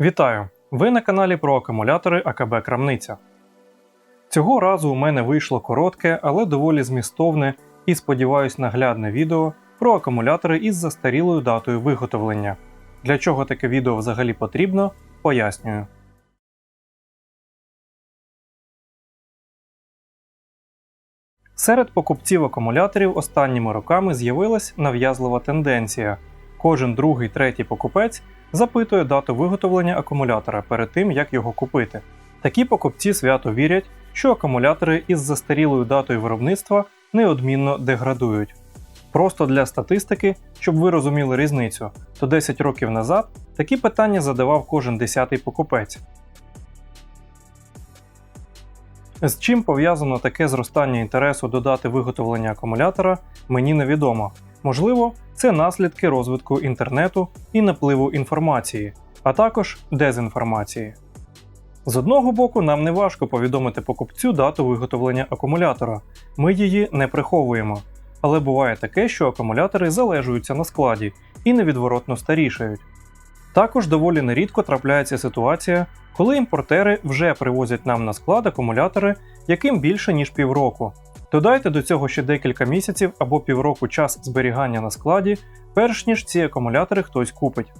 Вітаю! Ви на каналі про акумулятори АКБ Крамниця. Цього разу у мене вийшло коротке, але доволі змістовне і, сподіваюсь, наглядне відео про акумулятори із застарілою датою виготовлення. Для чого таке відео взагалі потрібно, пояснюю. Серед покупців акумуляторів останніми роками з'явилась нав'язлива тенденція. Кожен другий третій покупець запитує дату виготовлення акумулятора перед тим, як його купити. Такі покупці свято вірять, що акумулятори із застарілою датою виробництва неодмінно деградують. Просто для статистики, щоб ви розуміли різницю, то 10 років назад такі питання задавав кожен десятий покупець. З чим пов'язано таке зростання інтересу до дати виготовлення акумулятора, мені невідомо. Можливо, це наслідки розвитку інтернету і напливу інформації, а також дезінформації. З одного боку, нам не важко повідомити покупцю дату виготовлення акумулятора, ми її не приховуємо. Але буває таке, що акумулятори залежуються на складі і невідворотно старішають. Також доволі нерідко трапляється ситуація, коли імпортери вже привозять нам на склад акумулятори, яким більше ніж півроку. Додайте до цього ще декілька місяців або півроку час зберігання на складі, перш ніж ці акумулятори хтось купить.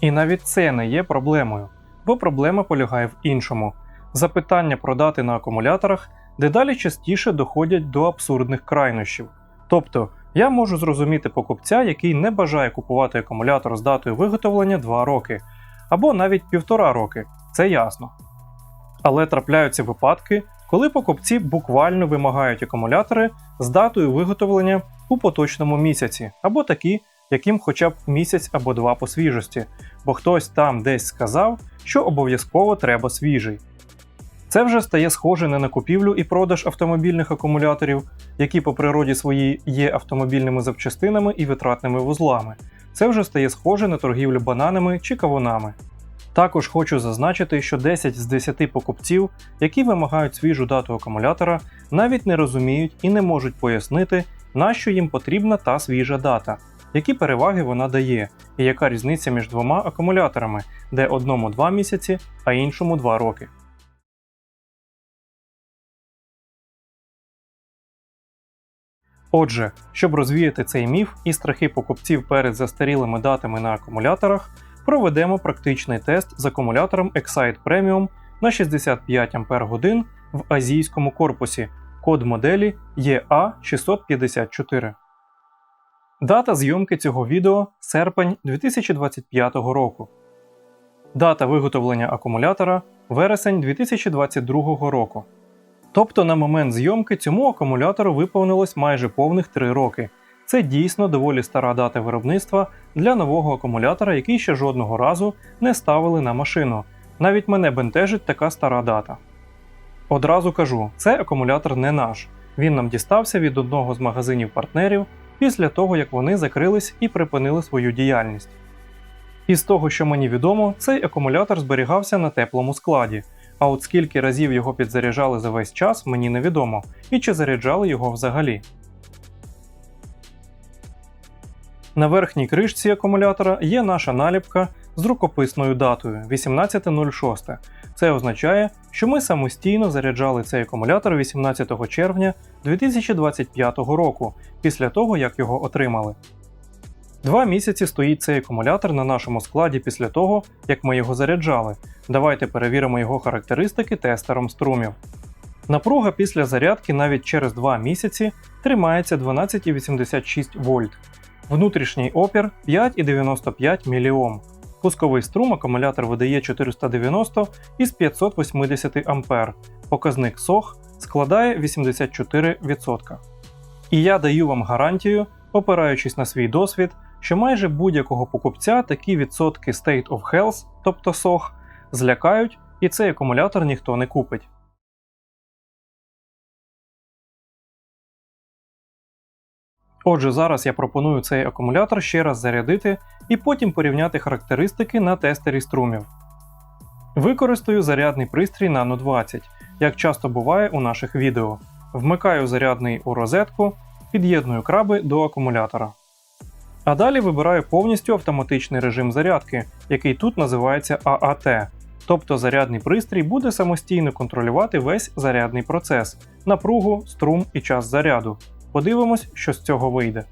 І навіть це не є проблемою, бо проблема полягає в іншому. Запитання про дати на акумуляторах дедалі частіше доходять до абсурдних крайнощів. Тобто, я можу зрозуміти покупця, який не бажає купувати акумулятор з датою виготовлення 2 роки, або навіть півтора роки, це ясно. Але трапляються випадки, коли покупці буквально вимагають акумулятори з датою виготовлення у поточному місяці, або такі, яким хоча б місяць або два по свіжості, бо хтось там десь сказав, що обов'язково треба свіжий. Це вже стає схоже не на купівлю і продаж автомобільних акумуляторів, які по природі своїй є автомобільними запчастинами і витратними вузлами. Це вже стає схоже на торгівлю бананами чи кавунами. Також хочу зазначити, що 10 з 10 покупців, які вимагають свіжу дату акумулятора, навіть не розуміють і не можуть пояснити, на що їм потрібна та свіжа дата, які переваги вона дає, і яка різниця між двома акумуляторами, де одному 2 місяці, а іншому 2 роки. Отже, щоб розвіяти цей міф і страхи покупців перед застарілими датами на акумуляторах, проведемо практичний тест з акумулятором Excite Premium на 65 Ах в азійському корпусі, код моделі EA654. Дата зйомки цього відео серпень 2025 року. Дата виготовлення акумулятора вересень 2022 року. Тобто на момент зйомки цьому акумулятору виповнилось майже повних 3 роки. Це дійсно доволі стара дата виробництва для нового акумулятора, який ще жодного разу не ставили на машину. Навіть мене бентежить така стара дата. Одразу кажу, цей акумулятор не наш. Він нам дістався від одного з магазинів партнерів після того, як вони закрились і припинили свою діяльність. Із того, що мені відомо, цей акумулятор зберігався на теплому складі. А от скільки разів його підзаряджали за весь час, мені невідомо, і чи заряджали його взагалі. На верхній кришці акумулятора є наша наліпка з рукописною датою 18.06. Це означає, що ми самостійно заряджали цей акумулятор 18 червня 2025 року, після того як його отримали. Два місяці стоїть цей акумулятор на нашому складі після того, як ми його заряджали. Давайте перевіримо його характеристики тестером струмів. Напруга після зарядки навіть через 2 місяці тримається 12,86 вольт. Внутрішній опір 5,95 мОм. Пусковий струм акумулятор видає 490 із 580 А. Показник СОХ складає 84%. І я даю вам гарантію, опираючись на свій досвід, що майже будь-якого покупця такі відсотки State of Health, тобто SOH, злякають, і цей акумулятор ніхто не купить. Отже, зараз я пропоную цей акумулятор ще раз зарядити і потім порівняти характеристики на тестері струмів. Використаю зарядний пристрій Nano 20, як часто буває у наших відео. Вмикаю зарядний у розетку, під'єдную краби до акумулятора. А далі вибираю повністю автоматичний режим зарядки, який тут називається AAT. Тобто зарядний пристрій буде самостійно контролювати весь зарядний процес, напругу, струм і час заряду. Подивимось, що з цього вийде.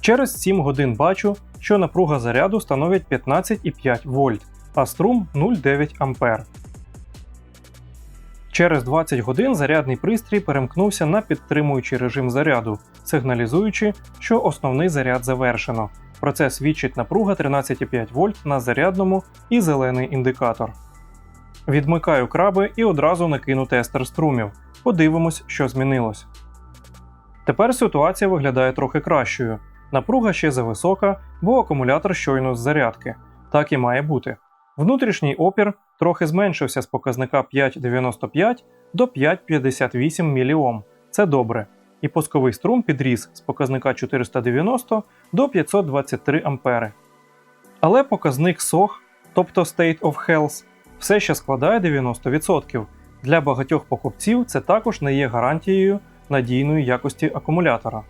Через 7 годин бачу, що напруга заряду становить 15,5 вольт, а струм 0,9 А. Через 20 годин зарядний пристрій перемкнувся на підтримуючий режим заряду, сигналізуючи, що основний заряд завершено. Про це свідчить напруга 13,5 вольт на зарядному і зелений індикатор. Відмикаю краби і одразу накину тестер струмів. Подивимось, що змінилось. Тепер ситуація виглядає трохи кращою. Напруга ще зависока, бо акумулятор щойно з зарядки. Так і має бути. Внутрішній опір трохи зменшився з показника 5,95 до 5,58 мОм. Це добре. І пусковий струм підріс з показника 490 до 523 А. Але показник SOH, тобто State of Health, все ще складає 90%. Для багатьох покупців це також не є гарантією надійної якості акумулятора.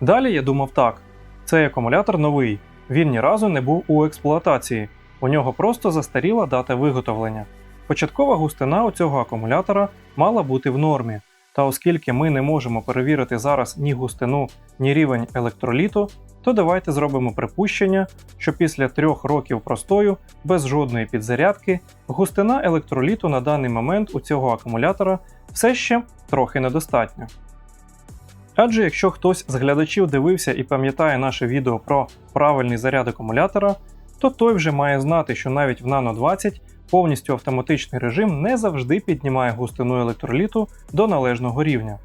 Далі я думав так: цей акумулятор новий, він ні разу не був у експлуатації, у нього просто застаріла дата виготовлення. Початкова густина у цього акумулятора мала бути в нормі. Та оскільки ми не можемо перевірити зараз ні густину, ні рівень електроліту, то давайте зробимо припущення, що після трьох років простою, без жодної підзарядки, густина електроліту на даний момент у цього акумулятора все ще трохи недостатня. Адже якщо хтось з глядачів дивився і пам'ятає наше відео про правильний заряд акумулятора, то той вже має знати, що навіть в Nano 20 повністю автоматичний режим не завжди піднімає густину електроліту до належного рівня.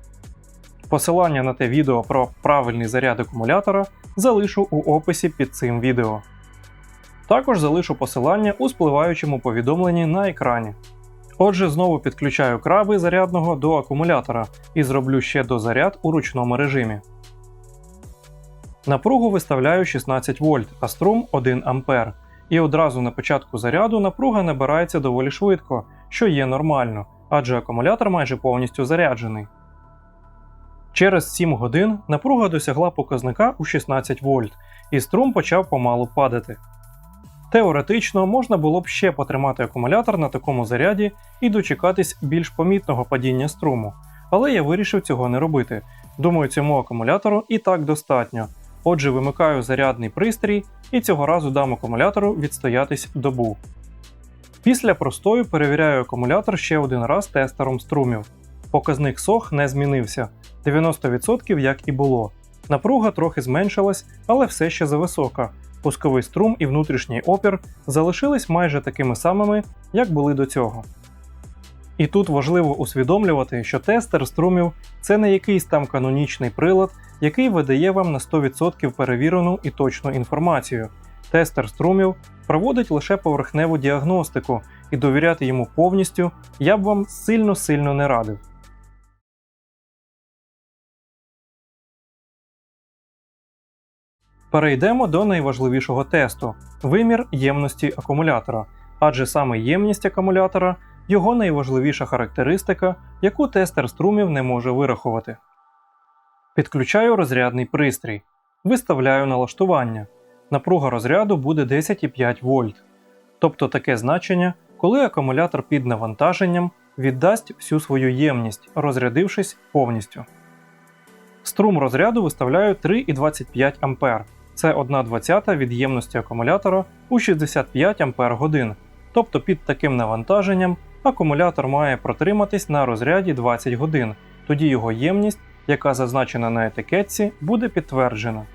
Посилання на те відео про правильний заряд акумулятора залишу у описі під цим відео. Також залишу посилання у спливаючому повідомленні на екрані. Отже, знову підключаю краби зарядного до акумулятора і зроблю ще дозаряд у ручному режимі. Напругу виставляю 16 вольт, а струм 1 А. І одразу на початку заряду напруга набирається доволі швидко, що є нормально, адже акумулятор майже повністю заряджений. Через 7 годин напруга досягла показника у 16 вольт, і струм почав помалу падати. Теоретично можна було б ще потримати акумулятор на такому заряді і дочекатись більш помітного падіння струму, але я вирішив цього не робити. Думаю, цьому акумулятору і так достатньо. Отже, вимикаю зарядний пристрій і цього разу дам акумулятору відстоятись добу. Після простою перевіряю акумулятор ще один раз тестером струмів. Показник SOH не змінився 90% як і було. Напруга трохи зменшилась, але все ще зависока. Пусковий струм і внутрішній опір залишились майже такими самими, як були до цього. І тут важливо усвідомлювати, що тестер струмів це не якийсь там канонічний прилад, який видає вам на 100% перевірену і точну інформацію. Тестер струмів проводить лише поверхневу діагностику, і довіряти йому повністю я б вам сильно-сильно не радив. Перейдемо до найважливішого тесту вимір ємності акумулятора, адже саме ємність акумулятора його найважливіша характеристика, яку тестер струмів не може вирахувати. Підключаю розрядний пристрій. Виставляю налаштування. Напруга розряду буде 10,5 вольт. Тобто таке значення, коли акумулятор під навантаженням віддасть всю свою ємність, розрядившись повністю. Струм розряду виставляю 3,25 А. Це 1,20 від ємності акумулятора у 65 Ах. Тобто під таким навантаженням акумулятор має протриматись на розряді 20 годин, тоді його ємність, яка зазначена на етикетці, буде підтверджена.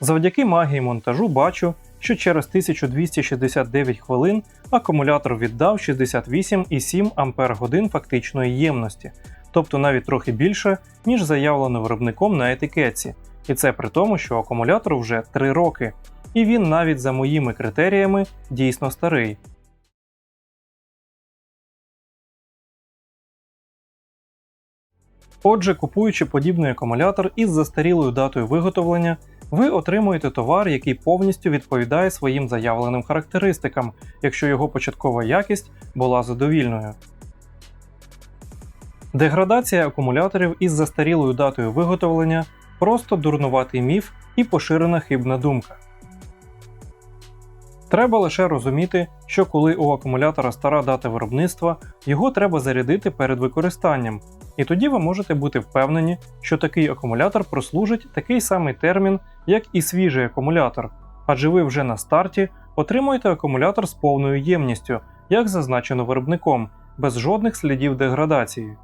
Завдяки магії монтажу бачу, що через 1269 хвилин акумулятор віддав 68,7 Ах фактичної ємності, тобто навіть трохи більше, ніж заявлено виробником на етикетці. І це при тому, що акумулятор вже 3 роки, і він навіть за моїми критеріями дійсно старий. Отже, купуючи подібний акумулятор із застарілою датою виготовлення, ви отримуєте товар, який повністю відповідає своїм заявленим характеристикам, якщо його початкова якість була задовільною. Деградація акумуляторів із застарілою датою виготовлення просто дурнуватий міф і поширена хибна думка. Треба лише розуміти, що коли у акумулятора стара дата виробництва, його треба зарядити перед використанням, і тоді ви можете бути впевнені, що такий акумулятор прослужить такий самий термін, як і свіжий акумулятор, адже ви вже на старті отримуєте акумулятор з повною ємністю, як зазначено виробником, без жодних слідів деградації.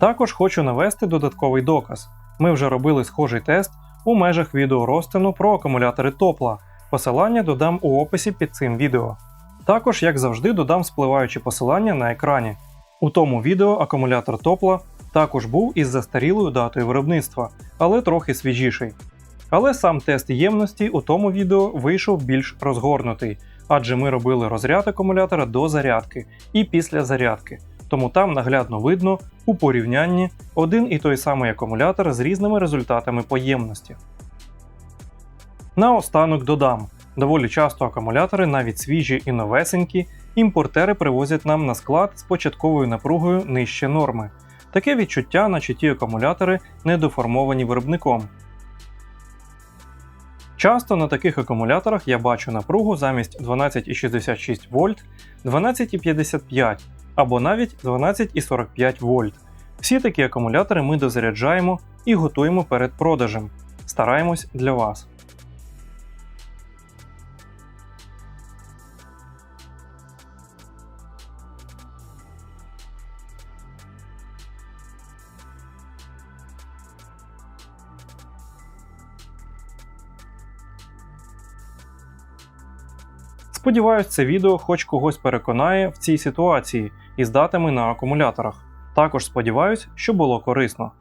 Також хочу навести додатковий доказ. Ми вже робили схожий тест у межах відео розтину про акумулятори топла. Посилання додам у описі під цим відео. Також, як завжди, додам спливаючі посилання на екрані. У тому відео акумулятор топла також був із застарілою датою виробництва, але трохи свіжіший. Але сам тест ємності у тому відео вийшов більш розгорнутий, адже ми робили розряд акумулятора до зарядки і після зарядки, тому там наглядно видно у порівнянні один і той самий акумулятор з різними результатами по ємності. Наостанок додам: доволі часто акумулятори, навіть свіжі і новесенькі, імпортери привозять нам на склад з початковою напругою нижче норми. Таке відчуття, наче ті акумулятори недоформовані виробником. Часто на таких акумуляторах я бачу напругу замість 12,66 вольт 12,55 або навіть 12,45 вольт. Всі такі акумулятори ми дозаряджаємо і готуємо перед продажем. Стараємось для вас. Сподіваюсь, це відео хоч когось переконає в цій ситуації із датами на акумуляторах. Також сподіваюсь, що було корисно.